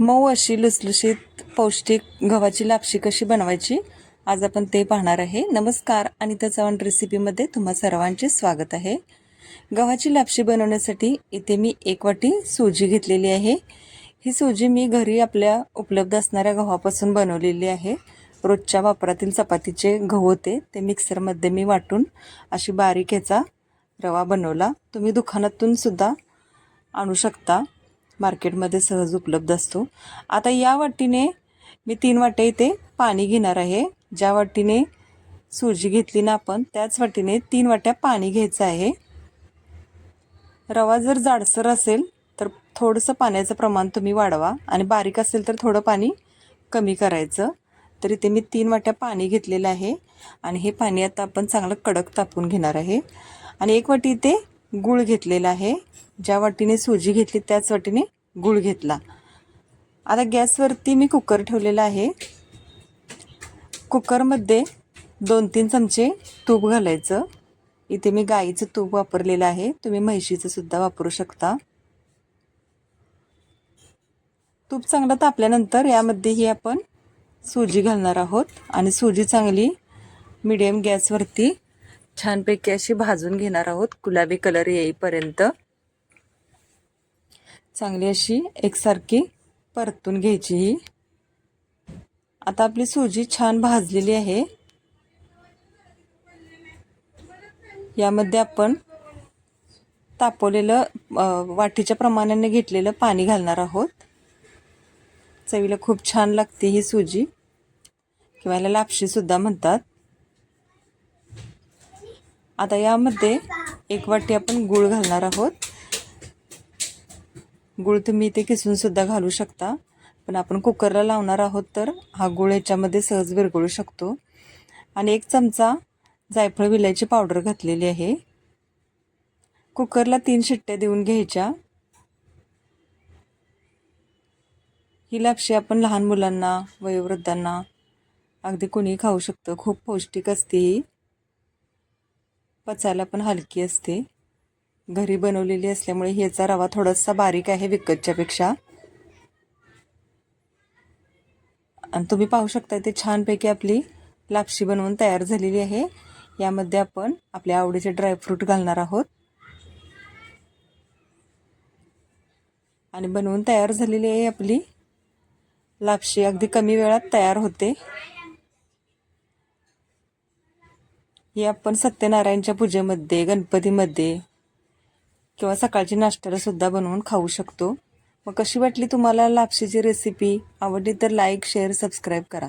मऊ अशी लुसलुशीत पौष्टिक गव्हाची लापशी कशी बनवायची आज आपण ते पाहणार आहे. नमस्कार आणि त्या चव्हाण रेसिपीमध्ये तुम्हा सर्वांचे स्वागत आहे. गव्हाची लापशी बनवण्यासाठी इथे मी एक वाटी सुजी घेतलेली आहे. ही सुजी मी घरी आपल्या उपलब्ध असणाऱ्या गव्हापासून बनवलेली आहे. रोजच्या वापरातील चपातीचे गहू होते ते मिक्सरमध्ये मी वाटून अशी बारीक ह्याचा रवा बनवला. तुम्ही दुकानातून सुद्धा आणू शकता. मार्केटमध्ये सहज उपलब्ध असतो. आता या वाटीने मी तीन वाट्या इथे पाणी घेणार आहे. ज्या वाटीने सुजी घेतली ना आपण त्याच वाटीने तीन वाट्या पाणी घ्यायचं आहे. रवा जर जाडसर असेल तर थोडंसं पाण्याचं प्रमाण तुम्ही वाढवा. आणि बारीक असेल तर थोडं पाणी कमी करायचं. तर इथे मी तीन वाट्या पाणी घेतलेलं आहे. आणि हे पाणी आता आपण चांगलं कडक तापून घेणार आहे. आणि एक वाटी इथे गूळ घेतलेला आहे. ज्या वाटीने सुजी घेतली त्याच वाटीने गूळ घेतला. आता गॅसवरती मी कुकर ठेवलेला आहे. कुकरमध्ये दोन तीन चमचे तूप घालायचं. इथे मी गाईचं तूप वापरलेलं आहे. तुम्ही म्हैशीचं सुद्धा वापरू शकता. तूप चांगलं तापल्यानंतर यामध्येही आपण सुजी घालणार आहोत. आणि सुजी चांगली मिडियम गॅसवरती छानपैकी अशी भाजून घेणार आहोत. गुलाबी कलर येईपर्यंत. चांगली अशी एकसारखी परतून घ्यायची ही. आता आपली सुजी छान भाजलेली आहे. यामध्ये आपण तापवलेलं वाटीच्या प्रमाणाने घेतलेलं पाणी घालणार आहोत. चवीला खूप छान लागते ही सुजी. किंवा याला लापशीसुद्धा म्हणतात. आता यामध्ये एक वाटी आपण गूळ घालणार आहोत. गूळ तुम्ही इथे किसूनसुद्धा घालू शकता. पण आपण कुकरला लावणार आहोत तर हा गूळ याच्यामध्ये सहज विरघळू शकतो. आणि एक चमचा जायफळ विलायची पावडर घातलेली आहे. कुकरला तीन शिट्ट्या देऊन घ्यायच्या. ही लापशी आपण लहान मुलांना वयोवृद्धांना अगदी कोणी खाऊ शकतं. खूप पौष्टिक असते ही. पचायला पण हलकी असते. घरी बनवलेली असल्यामुळे ह्याचा रवा थोडासा बारीक आहे विकतच्यापेक्षा आणि तुम्ही पाहू शकता ते छानपैकी आपली लापशी बनवून तयार झालेली आहे. यामध्ये आपण आपल्या आवडीचे ड्रायफ्रूट घालणार आहोत. आणि बनवून तयार झालेली आहे आपली लापशी. अगदी कमी वेळात तयार होते. हे आपण सत्यनारायणच्या पूजेमध्ये गणपतीमध्ये किंवा सकाळची नाश्त्याला सुद्धा बनवून खाऊ शकतो. मग कशी वाटली तुम्हाला लापशीची रेसिपी आवडली तर लाईक शेअर सबस्क्राईब करा.